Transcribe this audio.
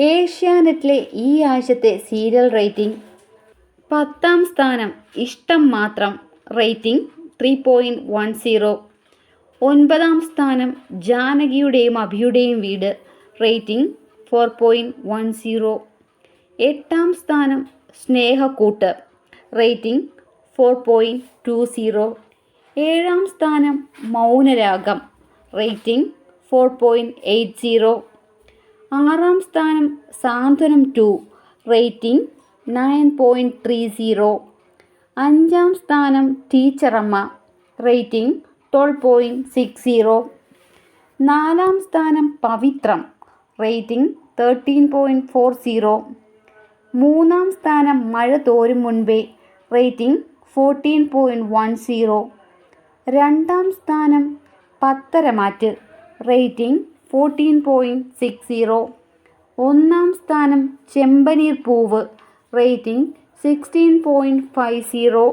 ഏഷ്യാനെറ്റിലെ ഈ ആഴ്ചത്തെ സീരിയൽ റേറ്റിംഗ് പത്താം സ്ഥാനം Ishtam Mathram rating three point one zero ഒൻപതാം സ്ഥാനം ജാനകിയുടെയും അഭിയുടെയും വീട് rating four point one zero എട്ടാം സ്ഥാനം Snehakkoottu rating four point two zero ഏഴാം സ്ഥാനം Mounaragam rating four point eight zero ആറാം സ്ഥാനം Santhwanam two rating nine point three zero അഞ്ചാം സ്ഥാനം Teacheramma rating twelve point six zero നാലാം സ്ഥാനം Pavithram rating thirteen point four zero മൂന്നാം സ്ഥാനം Mazha Thorum Munpe rating fourteen point one zero രണ്ടാം സ്ഥാനം Patharamattu rating fourteen point six zero ഒന്നാം സ്ഥാനം Chembaneer Poovu. Rating sixteen point five zero